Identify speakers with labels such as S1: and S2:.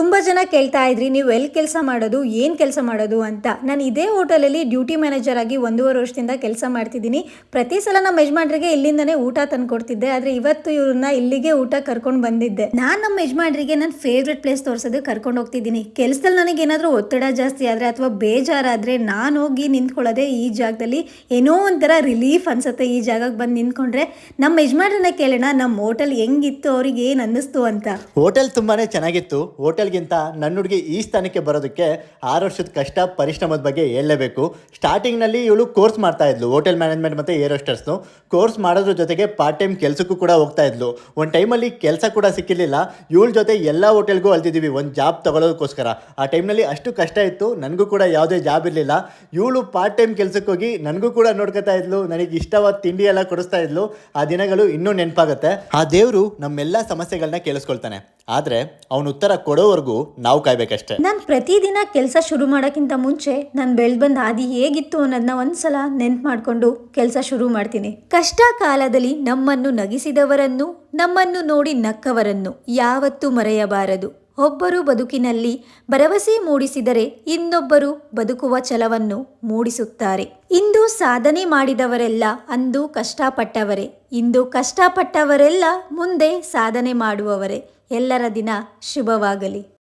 S1: ತುಂಬ ಜನ ಕೇಳ್ತಾ ಇದ್ರಿ, ನೀವು ಎಲ್ಲಿ ಕೆಲಸ ಮಾಡೋದು, ಏನು ಕೆಲಸ ಮಾಡೋದು ಅಂತ. ನಾನು ಇದೇ ಹೋಟೆಲಲ್ಲಿ ಡ್ಯೂಟಿ ಮ್ಯಾನೇಜರ್ ಆಗಿ ಒಂದೂವರೆ ವರ್ಷದಿಂದ ಕೆಲಸ ಮಾಡ್ತಿದ್ದೀನಿ. ಪ್ರತಿ ಸಲ ನಮ್ಮ ಯಜಮಾನ್ರಿಗೆ ಇಲ್ಲಿಂದನೇ ಊಟ ತಂದ್ಕೊಡ್ತಿದ್ದೆ ಆದರೆ ಇವತ್ತು ಇವ್ರನ್ನ ಇಲ್ಲಿಗೆ ಊಟ ಕರ್ಕೊಂಡು ಬಂದಿದ್ದೆ. ನಾನು ನಮ್ಮ ಯಜಮಾನ್ರಿಗೆ ನನ್ನ ಫೇವ್ರೆಟ್ ಪ್ಲೇಸ್ ತೋರಿಸೋದು ಕರ್ಕೊಂಡು ಹೋಗ್ತಿದ್ದೀನಿ. ಕೆಲಸದಲ್ಲಿ ನನಗೆ ಏನಾದರೂ ಒತ್ತಡ ಜಾಸ್ತಿ ಆದರೆ ಅಥವಾ ಬೇಜಾರಾದರೆ ನಾನು ಹೋಗಿ ನಿಂತ್ಕೊಳ್ಳೋದೆ ಈ ಜಾಗದಲ್ಲಿ ಏನೋ ಒಂಥರ ರಿಲೀಫ್ ಅನ್ಸುತ್ತೆ ಈ ಜಾಗಕ್ಕೆ ಬಂದು ನಿಂತ್ಕೊಂಡ್ರೆ. ನಮ್ಮ ಯಜಮಾನ್ರನ್ನ ಕೇಳೋಣ ನಮ್ಮ ಹೋಟೆಲ್ ಹೆಂಗಿತ್ತು, ಅವ್ರಿಗೆ ಏನು ಅನ್ನಿಸ್ತು ಅಂತ.
S2: ಹೋಟೆಲ್ ತುಂಬಾನೇ ಚೆನ್ನಾಗಿತ್ತು. ಹೋಟೆಲ್ಗಿಂತ ನನ್ನ ಹುಡುಗಿ ಈ ಸ್ಥಾನಕ್ಕೆ ಬರೋದಕ್ಕೆ ಆರು ವರ್ಷದ ಕಷ್ಟ, ಪರಿಶ್ರಮದ ಬಗ್ಗೆ ಹೇಳಲೇಬೇಕು. ಸ್ಟಾರ್ಟಿಂಗ್ನಲ್ಲಿ ಇವಳು ಕೋರ್ಸ್ ಮಾಡ್ತಾ ಇದ್ಲು, ಹೋಟೆಲ್ ಮ್ಯಾನೇಜ್ಮೆಂಟ್ ಮತ್ತು ಏರ್ ಹೋಸ್ಟರ್ಸ್ನು. ಕೋರ್ಸ್ ಮಾಡೋದ್ರ ಜೊತೆಗೆ ಪಾರ್ಟ್ ಟೈಮ್ ಕೆಲಸಕ್ಕೂ ಕೂಡ ಹೋಗ್ತಾ ಇದ್ಲು. ಒಂದು ಟೈಮಲ್ಲಿ ಕೆಲಸ ಕೂಡ ಸಿಕ್ಕಿರಲಿಲ್ಲ. ಇವಳ ಜೊತೆ ಎಲ್ಲ ಹೋಟೆಲ್ಗೂ ಅಲ್ದಿದ್ದೀವಿ ಒಂದು ಜಾಬ್ ತಗೊಳ್ಳೋದಕ್ಕೋಸ್ಕರ ಆ ಟೈಮ್ನಲ್ಲಿ ಅಷ್ಟು ಕಷ್ಟ ಇತ್ತು, ನನಗೂ ಕೂಡ ಯಾವುದೇ ಜಾಬ್ ಇರಲಿಲ್ಲ. ಇವಳು ಪಾರ್ಟ್ ಟೈಮ್ ಕೆಲಸಕ್ಕೆ ಹೋಗಿ ನನಗೂ ಕೂಡ ನೋಡ್ಕೊತಾ ಇದ್ಲು, ನನಗೆ ಇಷ್ಟವಾದ ತಿಂಡಿ ಎಲ್ಲ ಕೊಡಿಸ್ತಾ ಇದ್ಲು. ಆ ದಿನಗಳು ಇನ್ನೂ ನೆನಪಾಗುತ್ತೆ. ಆ ದೇವರು ನಮ್ಮೆಲ್ಲ ಸಮಸ್ಯೆಗಳನ್ನ ಕೇಳಿಸ್ಕೊಳ್ತಾನೆ. ಆದರೆ ಅವನು ಉತ್ತರ ಕೊಡೋವರೆಗೂ ನಾವು ಕಾಯ್ಬೇಕಷ್ಟೇ.
S1: ನಾನು ಪ್ರತಿದಿನ ಕೆಲಸ ಶುರು ಮಾಡೋಕ್ಕಿಂತ ಮುಂಚೆ ನಾನು ಬೆಳೆದು ಬಂದ ಹಾದಿ ಹೇಗಿತ್ತು ಅನ್ನೋದನ್ನ ಒಂದ್ಸಲ ನೆನ್ಪು ಮಾಡ್ಕೊಂಡು ಕೆಲಸ ಶುರು ಮಾಡ್ತೀನಿ. ಕಷ್ಟ ಕಾಲದಲ್ಲಿ ನಮ್ಮನ್ನು ನಗಿಸಿದವರನ್ನು, ನಮ್ಮನ್ನು ನೋಡಿ ನಕ್ಕವರನ್ನು ಯಾವತ್ತೂ ಮರೆಯಬಾರದು. ಒಬ್ಬರು ಬದುಕಿನಲ್ಲಿ ಭರವಸೆ ಮೂಡಿಸಿದರೆ ಇನ್ನೊಬ್ಬರು ಬದುಕುವ ಛಲವನ್ನು ಮೂಡಿಸುತ್ತಾರೆ. ಇಂದು ಸಾಧನೆ ಮಾಡಿದವರೆಲ್ಲ ಅಂದು ಕಷ್ಟಪಟ್ಟವರೇ. ಇಂದು ಕಷ್ಟಪಟ್ಟವರೆಲ್ಲ ಮುಂದೆ ಸಾಧನೆ ಮಾಡುವವರೇ. ಎಲ್ಲರ ದಿನ ಶುಭವಾಗಲಿ.